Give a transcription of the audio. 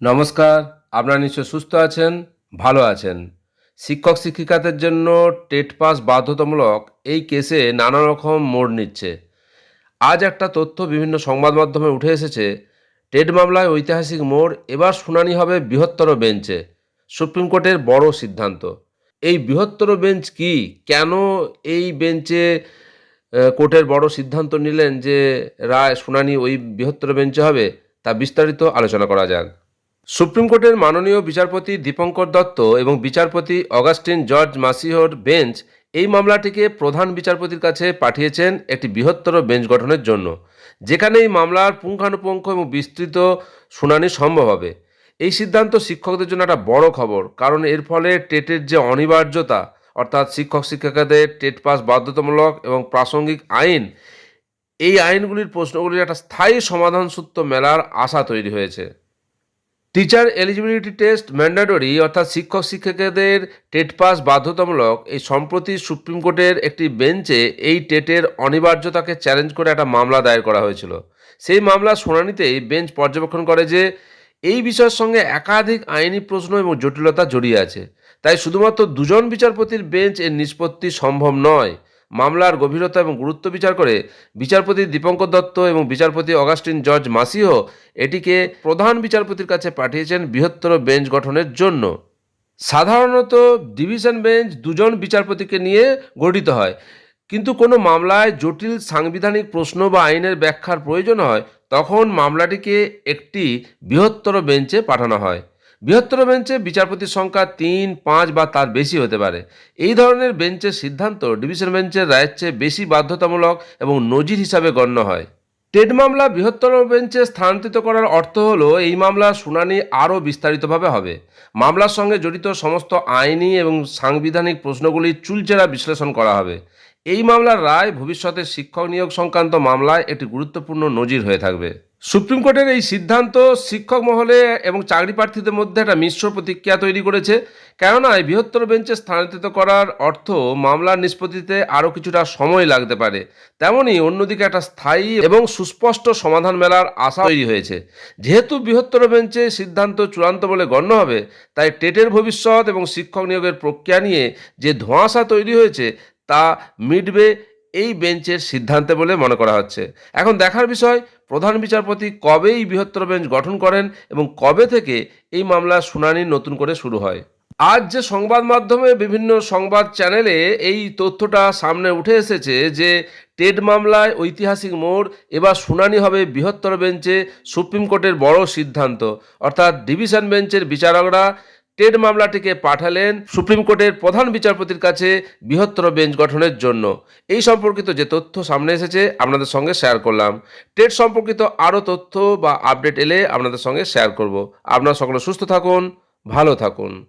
নমস্কার, আপনারা নিশ্চয় সুস্থ আছেন, ভালো আছেন। শিক্ষক শিক্ষিকাদের জন্য টেট পাস বাধ্যতামূলক এই কেসে নানা রকম মোড় নিচ্ছে। আজ একটা তথ্য বিভিন্ন সংবাদ মাধ্যমে উঠে এসেছে, টেট মামলায় ঐতিহাসিক মোড়, এবার শুনানি হবে বৃহত্তর বেঞ্চে, সুপ্রিম কোর্টের বড় সিদ্ধান্ত। এই বৃহত্তর বেঞ্চ কি? কেন এই বেঞ্চে কোর্টের বড় সিদ্ধান্ত নিলেন যে রায় শুনানি ওই বৃহত্তর বেঞ্চে হবে? তা বিস্তারিত আলোচনা করা যাক। সুপ্রিম কোর্টের মাননীয় বিচারপতি দীপঙ্কর দত্ত এবং বিচারপতি অগাস্টিন জর্জ মাসিহর বেঞ্চ এই মামলাটিকে প্রধান বিচারপতির কাছে পাঠিয়েছেন একটি বৃহত্তর বেঞ্চ গঠনের জন্য, যেখানে এই মামলার পুঙ্খানুপুঙ্খ এবং বিস্তৃত শুনানি সম্ভব হবে। এই সিদ্ধান্ত শিক্ষকদের জন্য একটা বড় খবর, কারণ এর ফলে টেটের যে অনিবার্যতা, অর্থাৎ শিক্ষক শিক্ষিকাদের টেট পাস বাধ্যতামূলক এবং প্রাসঙ্গিক আইন, এই আইনগুলির প্রশ্নগুলির একটা স্থায়ী সমাধান সূত্র মেলার আশা তৈরি হয়েছে। টিচার এলিজিবিলিটি টেস্ট ম্যান্ডাটরি অর্থাৎ শিক্ষক, শিক্ষিকাদের টেট পাস বাধ্যতামূলক, এই সম্প্রতি সুপ্রিম কোর্টের একটি বেঞ্চে এই টেটের অনিবার্যতাকে চ্যালেঞ্জ করে একটা মামলা দায়ের করা হয়েছিল। সেই মামলার শুনানিতেই বেঞ্চ পর্যবেক্ষণ করে যে, এই বিষয়ের সঙ্গে একাধিক আইনি প্রশ্ন এবং জটিলতা জড়িয়ে আছে। তাই শুধুমাত্র দুজন বিচারপতির বেঞ্চ এর নিষ্পত্তি সম্ভব নয়। মামলার গভীরতা এবং গুরুত্ব বিচার করে বিচারপতি দীপঙ্কর দত্ত এবং বিচারপতি অগাস্টিন জর্জ মাসিহ এটিকে প্রধান বিচারপতির কাছে পাঠিয়েছেন বৃহত্তর বেঞ্চ গঠনের জন্য। সাধারণত ডিভিশন বেঞ্চ দুজন বিচারপতিকে নিয়ে গঠিত হয়, কিন্তু কোনো মামলায় জটিল সাংবিধানিক প্রশ্ন বা আইনের ব্যাখ্যার প্রয়োজন হয়, তখন মামলাটিকে একটি বৃহত্তর বেঞ্চে পাঠানো হয়। বৃহত্তর বেঞ্চে বিচারপতির সংখ্যা তিন, পাঁচ বা তার বেশি হতে পারে। এই ধরনের বেঞ্চের সিদ্ধান্ত ডিভিশন বেঞ্চের রায়ের চেয়ে বেশি বাধ্যতামূলক এবং নজির হিসাবে গণ্য হয়। টেট মামলা বৃহত্তর বেঞ্চে স্থানান্তরিত করার অর্থ হলো, এই মামলার শুনানি আরও বিস্তারিতভাবে হবে। মামলার সঙ্গে জড়িত সমস্ত আইনি এবং সাংবিধানিক প্রশ্নগুলির চুলচেরা বিশ্লেষণ করা হবে। এই মামলার রায় ভবিষ্যতে শিক্ষক নিয়োগ সংক্রান্ত মামলায় একটি গুরুত্বপূর্ণ নজির হয়ে থাকবে। সুপ্রিম কোর্টের এই সিদ্ধান্ত শিক্ষক মহলে এবং চাকরি প্রার্থীদের মধ্যে একটা মিশ্র প্রতিক্রিয়া তৈরি করেছে। কেননা, এই বৃহত্তর বেঞ্চে স্থানান্তরিত করার অর্থ মামলার নিষ্পত্তিতে আরও কিছুটা সময় লাগতে পারে। তেমনই অন্যদিকে একটা স্থায়ী এবং সুস্পষ্ট সমাধান মেলার আশা তৈরি হয়েছে। যেহেতু বৃহত্তর বেঞ্চে সিদ্ধান্ত চূড়ান্ত বলে গণ্য হবে, তাই টেটের ভবিষ্যৎ এবং শিক্ষক নিয়োগের প্রক্রিয়া নিয়ে যে ধোঁয়াশা তৈরি হয়েছে, তা মিটবে এই বেঞ্চের সিদ্ধান্তে বলে মনে করা হচ্ছে। এখন দেখার বিষয়, প্রধান বিচারপতি কবে এই বৃহত্তর বেঞ্চ গঠন করেন এবং কবে থেকে এই মামলার শুনানি নতুন করে শুরু হয়। আজ যে সংবাদ মাধ্যমে বিভিন্ন সংবাদ চ্যানেলে এই তথ্যটা সামনে উঠে এসেছে যে টেড মামলায় ঐতিহাসিক মোড়, এবার শুনানি হবে বৃহত্তর বেঞ্চে সুপ্রিম কোর্টের বড় সিদ্ধান্ত। অর্থাৎ ডিভিশন বেঞ্চের বিচারকরা টেট মামলাটিকে পাঠালেন সুপ্রিম কোর্টের প্রধান বিচারপতির কাছে বৃহত্তর বেঞ্চ গঠনের জন্য। এই সম্পর্কিত যে তথ্য সামনে এসেছে, আপনাদের সঙ্গে শেয়ার করলাম। টেড সম্পর্কিত আরও তথ্য বা আপডেট এলে আপনাদের সঙ্গে শেয়ার করব। আপনারা সকলে সুস্থ থাকুন, ভালো থাকুন।